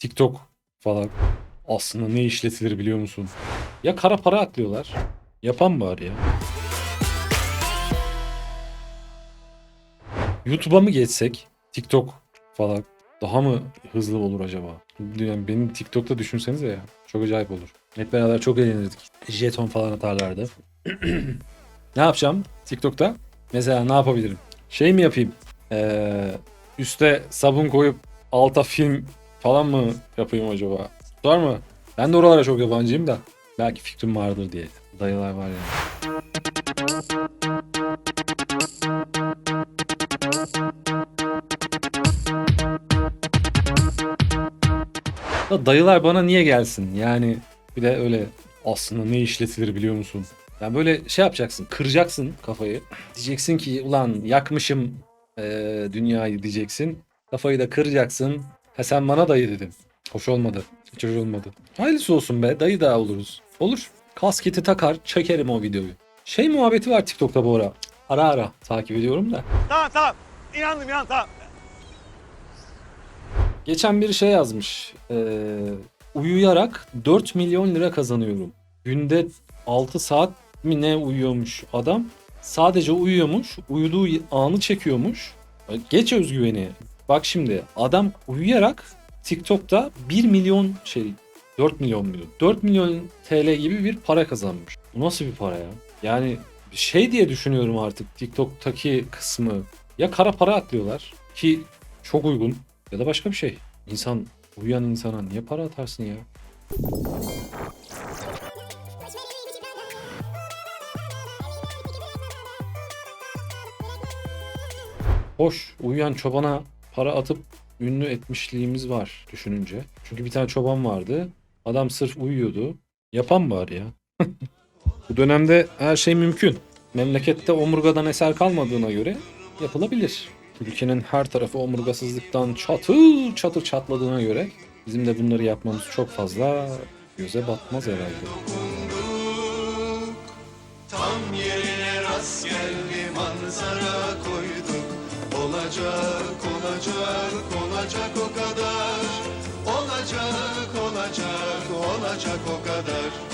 TikTok falan. Aslında ne işletilir biliyor musun? Ya kara para aklıyorlar. Yapan var ya. YouTube'a mı geçsek? TikTok falan. Daha mı hızlı olur acaba? Yani benim TikTok'ta düşünsenize ya. Çok acayip olur. Hep beraber çok eğlenirdik. Jeton falan atarlardı. ne yapacağım TikTok'ta? Mesela ne yapabilirim? Şey mi yapayım? Ee, üste sabun koyup alta film falan mı yapayım acaba? Var mı? Ben de oralara çok yabancıyım da. Belki fikrim vardır diye. Dayılar var ya. Da dayılar bana niye gelsin? Yani bir de öyle aslında ne işletilir biliyor musun? Yani böyle şey yapacaksın, kıracaksın kafayı. Diyeceksin ki ulan yakmışım eee, dünyayı diyeceksin. Kafayı da kıracaksın. Ha sen bana dayı dedin. Hoş olmadı. Hiç hoş olmadı. Hayırlısı olsun be. Dayı da oluruz. Olur. Kasketi takar çekerim o videoyu. Şey muhabbeti var TikTok'ta bu ara. Ara ara takip ediyorum da. Tamam tamam. İnandım inan tamam. Geçen bir şey yazmış. Ee, uyuyarak 4 milyon lira kazanıyorum. Günde 6 saat mi ne uyuyormuş adam. Sadece uyuyormuş. Uyuduğu anı çekiyormuş. Geç özgüveni. Bak şimdi adam uyuyarak TikTok'ta 1 milyon şey 4 milyon mu? 4 milyon TL gibi bir para kazanmış. Bu nasıl bir para ya? Yani şey diye düşünüyorum artık TikTok'taki kısmı. Ya kara para atlıyorlar ki çok uygun ya da başka bir şey. İnsan uyuyan insana niye para atarsın ya? Hoş uyuyan çobana para atıp ünlü etmişliğimiz var düşününce. Çünkü bir tane çoban vardı. Adam sırf uyuyordu. Yapan var ya. Bu dönemde her şey mümkün. Memlekette omurgadan eser kalmadığına göre yapılabilir. Ülkenin her tarafı omurgasızlıktan çatır çatır çatladığına göre bizim de bunları yapmamız çok fazla göze batmaz herhalde. Tam yerine rast geldi manzara koyduk Olacak olacak olacak o kadar. Olacak olacak olacak o kadar